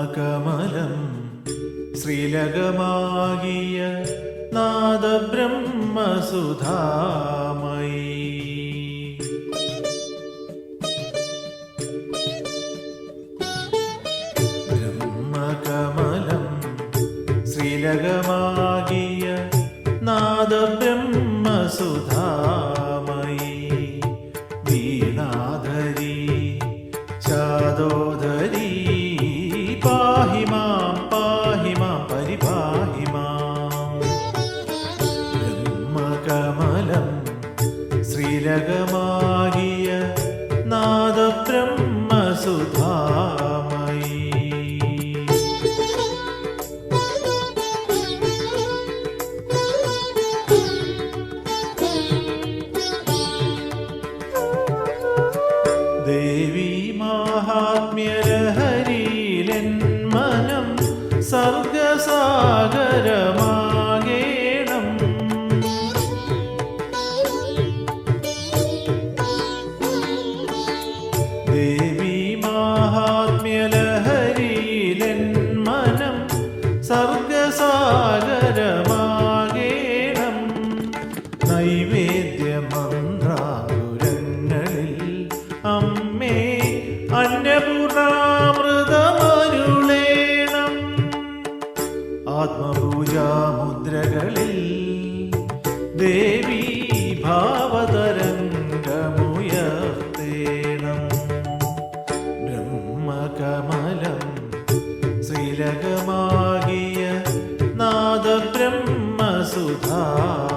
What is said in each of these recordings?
ബ്രഹ്മകമലം ശ്രീലകമാകിയ നാദബ്രഹ്മസുധാമയി. ബ്രഹ്മകമലം ശ്രീലകമാകിയ നാദബ്രഹ്മസുധാമയി. വീണാധരി ശ്രീലകമാകിയ നാദബ്രഹ്മസുധാമയി. ദേവി മാഹാത്മ്യരഹരിയിലെൻ മനം സർഗസാഗരമാകേണം നൈവേദ്യമന്ത്രാകുരങ്ങളിൽ അമ്മേ അന്നപൂർണാമൃതമരുളേണം. ആത്മപൂജാമുദ്രകളിൽ ദേവി ഭാവതരംഗമുയർത്തേണം ബ്രഹ്മകമലം ശ്രീലകമാകിയ നാദബ്രഹ്മസുധാമയി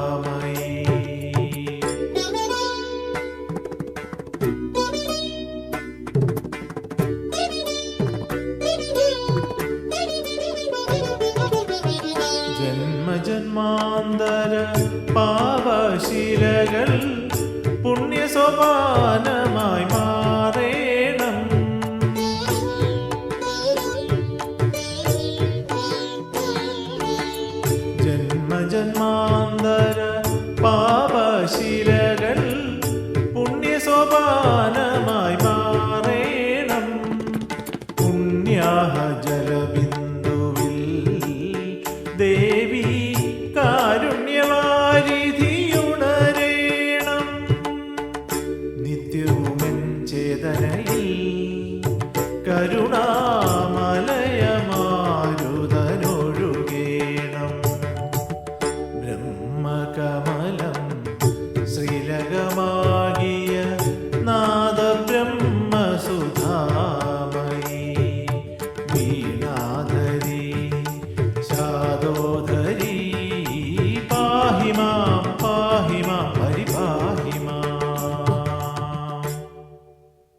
ജന്മജന്മാന്തര പാവശിലകൾ പുണ്യസോപാനമായി മാറേണം. ജന്മജന്മാന്തര പാപശിലകൾ പുണ്യസോപാനമായി മാറേണം. പുണ്യാഹ കാരുണ്യവാരിധിയുണരേണം നിത്യവുമൻ ചേതനയിൽ കരുണാമലയമാരുതനൊഴുകേണം. ബ്രഹ്മകമലം ശ്രീലകമാകിയ നാദബ്രഹ്മസുധാമയി.